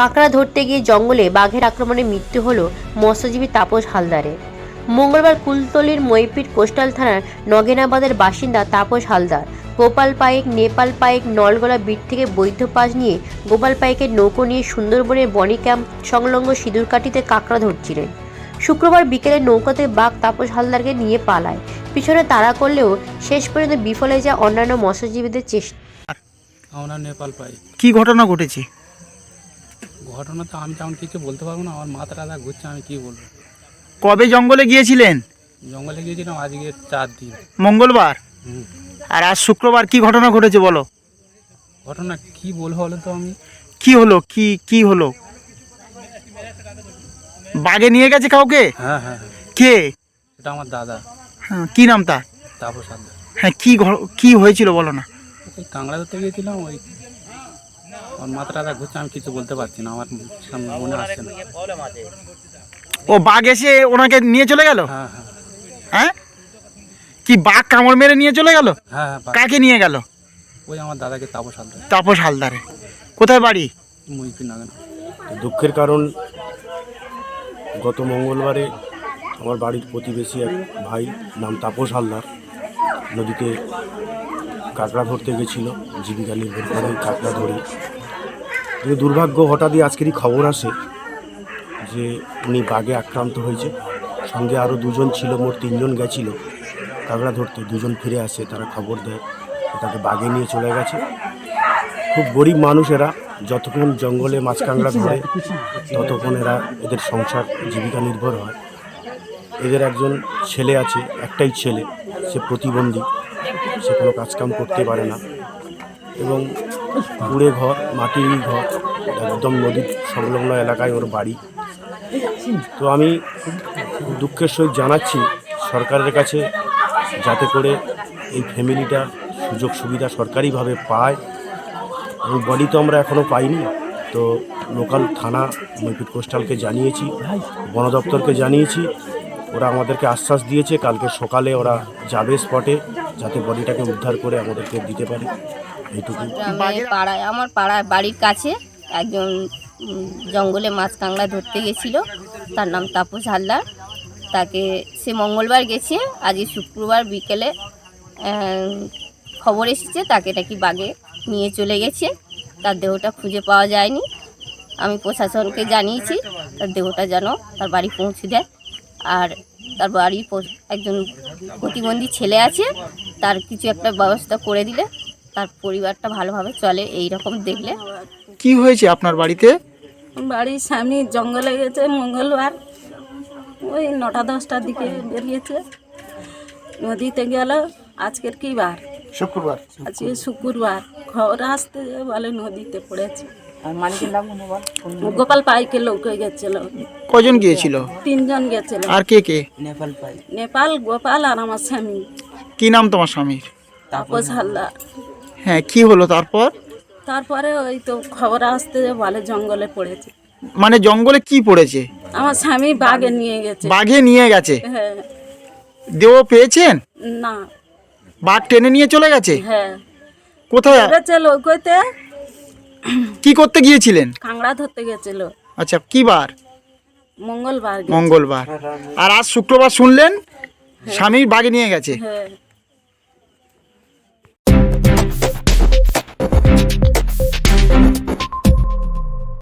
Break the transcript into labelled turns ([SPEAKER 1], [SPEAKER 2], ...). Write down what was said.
[SPEAKER 1] কাঁকড়া ধরতে গিয়ে জঙ্গলে বাঘের আক্রমণে মৃত্যু হল মৎস্যজীবী তাপস হালদারের। মঙ্গলবার কুলতলির মইপিট কোস্টাল থানার নগেনাবাদের বাসিন্দা তাপস হালদার গোপাল পাইক নেপাল পায়েক নলগোলা বিট থেকে বৈধ পাশ নিয়ে গোপাল পাইকের নৌকো নিয়ে সুন্দরবনের বনি ক্যাম্প সংলগ্ন সিঁদুরকাঠিতে কাঁকড়া ধরছিলেন। শুক্রবার বিকেলে নৌকাতে বাঘ তাপস হালদারকে নিয়ে পালায়। পিছনে তাড়া করলেও শেষ পর্যন্ত বিফলে যায় অন্যান্য মৎস্যজীবীদের চেষ্টা।
[SPEAKER 2] আমরা নেপাল পাই
[SPEAKER 3] কি ঘটনা ঘটেছে?
[SPEAKER 2] ঘটনা তো আমি তেমন কিছু বলতে পারব না আমার মাথা টাথা ঘুরছে আমি কি বলব?
[SPEAKER 3] কবে জঙ্গলে গিয়েছিলেন?
[SPEAKER 2] জঙ্গলে গিয়েছিলাম আজকে চার দিন।
[SPEAKER 3] মঙ্গলবার?
[SPEAKER 2] হুম।
[SPEAKER 3] আর আজ শুক্রবার কি ঘটনা ঘটেছে বলো?
[SPEAKER 2] ঘটনা কি বলব বলো তো আমি?
[SPEAKER 3] কি হলো? কি কি হলো? বাগে নিয়ে গেছে কাউকে?
[SPEAKER 2] হ্যাঁ হ্যাঁ হ্যাঁ।
[SPEAKER 3] কে?
[SPEAKER 2] এটা আমার দাদা।
[SPEAKER 3] হ্যাঁ, কি নাম তার?
[SPEAKER 2] তাপস হালদার।
[SPEAKER 3] হ্যাঁ কি ঘ- কি হয়েছিল বলো না?
[SPEAKER 2] ওই কাংড়া ধরতে গিয়েছিলাম ওই আমার মাথা টাথা ঘুরছে আমি কিছু বলতে পারছি না আমার সামনে মনে আসছে না।
[SPEAKER 3] ও বাঘ এসে ওনাকে নিয়ে চলে গেল?
[SPEAKER 2] হ্যাঁ হ্যাঁ।
[SPEAKER 3] হ্যাঁ? কি বাঘ কামড় মেরে নিয়ে চলে গেল?
[SPEAKER 2] হ্যাঁ হ্যাঁ
[SPEAKER 3] কাকে নিয়ে গেল?
[SPEAKER 2] ওই আমার দাদাকে তাপস হালদার।
[SPEAKER 3] তাপস হালদারে। কোথায় বাড়ি?
[SPEAKER 2] মুইপি না কেন
[SPEAKER 4] দুঃখের কারণ গত মঙ্গলবারে আমার বাড়ির প্রতিবেশী এক ভাই নাম তাপস হালদার নদীতে কাঁকড়া ধরতে গেছিল, জীবিকা নির্ভর করে কাঁকড়া ধরে। কিন্তু দুর্ভাগ্য, হঠাৎই আজকেরই খবর আসে যে উনি বাঘে আক্রান্ত হয়েছে। সঙ্গে আরও দুজন ছিল, মোট তিনজন গেছিল কাঁকড়া ধরতে। দুজন ফিরে আসে, তারা খবর দেয় তাকে বাঘে নিয়ে চলে গেছে। খুব গরিব মানুষ এরা, যতক্ষণ জঙ্গলে মাছ কাঁকড়া ধরে, ততক্ষণ এরা এদের সংসার জীবিকা নির্ভর হয়। এদের একজন ছেলে আছে, একটাই ছেলে, সে প্রতিবন্ধী, সে কোনো কাজকাম করতে পারে না। এবং কুড়ে ঘর, মাটির ঘর, একদম নদীর সংলগ্ন এলাকায় ওর বাড়ি। তো আমি দুঃখের সহিত জানাচ্ছি সরকারের কাছে, যাতে করে এই ফ্যামিলিটা সুযোগ সুবিধা সরকারিভাবে পায়। এবং বডি তো আমরা এখনও পাইনি, তো লোকাল থানা মৈপিট কোস্টালকে জানিয়েছি বন দপ্তরকে জানিয়েছি ওরা আমাদেরকে আশ্বাস দিয়েছে, কালকে সকালে ওরা যাবে স্পটে, যাতে বডিটাকে উদ্ধার করে আমাদেরকে দিতে পারে। এইটুকু।
[SPEAKER 5] পাড়ায়, আমার পাড়ায় বাড়ির কাছে একজন জঙ্গলে মাছ কাঁকড়া ধরতে গেছিল। তার নাম তাপস হালদার। তাকে সে মঙ্গলবার গেছে, আজকে শুক্রবার বিকেলে খবর এসেছে, তাকে নাকি বাগে নিয়ে চলে গেছে। তার দেহটা খুঁজে পাওয়া যায়নি। আমি প্রশাসনকে জানিয়েছি, তার দেহটা যেন তার বাড়ি পৌঁছে দেয়। আর তার বাড়ি একজন প্রতিবন্ধী ছেলে আছে তার কিছু একটা ব্যবস্থা করে দিলে তার পরিবারটা ভালোভাবে চলে এই রকম দেখলে।
[SPEAKER 3] কি হয়েছে আপনার বাড়িতে?
[SPEAKER 6] বাড়ির সামনে জঙ্গলে গেছে মঙ্গলবার। ওই নটা দশটার দিকে বেরিয়েছে। নদীতে গেল আজকের কি বার?
[SPEAKER 3] শুক্রবার।
[SPEAKER 6] আজকে শুক্রবার। খবর আসতে বলে নদীতে পড়েছে। গোপাল পাইকে লোক গেছিল।
[SPEAKER 3] কজন গিয়েছিল?
[SPEAKER 6] তিনজন গেছিল।
[SPEAKER 3] আর কে কে?
[SPEAKER 6] নেপাল পাই। নেপাল গোপাল আর আমার স্বামী।
[SPEAKER 3] কি নাম তোমার স্বামীর?
[SPEAKER 6] তাপস হালদার।
[SPEAKER 3] হ্যাঁ কি হলো তারপর?
[SPEAKER 6] তারপরে ওই তো খবর আসতে যে বলে জঙ্গলে পড়েছে।
[SPEAKER 3] মানে জঙ্গলে কি পড়েছে?
[SPEAKER 6] আমার স্বামী বাঘে নিয়ে গেছে।
[SPEAKER 3] বাঘে নিয়ে গেছে?
[SPEAKER 6] হ্যাঁ।
[SPEAKER 3] দেহ পেয়েছেন?
[SPEAKER 6] না।
[SPEAKER 3] বাঘ টেনে নিয়ে চলে গেছে?
[SPEAKER 6] হ্যাঁ।
[SPEAKER 3] কোথায়?
[SPEAKER 6] পড়েছে লৌকোতে
[SPEAKER 3] কি করতে গিয়েছিলেন?
[SPEAKER 6] কাংড়া ধরতে গেছিল
[SPEAKER 3] আচ্ছা কি বার?
[SPEAKER 6] মঙ্গলবার
[SPEAKER 3] মঙ্গলবার। আর আজ শুক্রবার শুনলেন? স্বামীর বাগে নিয়ে গেছে।
[SPEAKER 6] হ্যাঁ।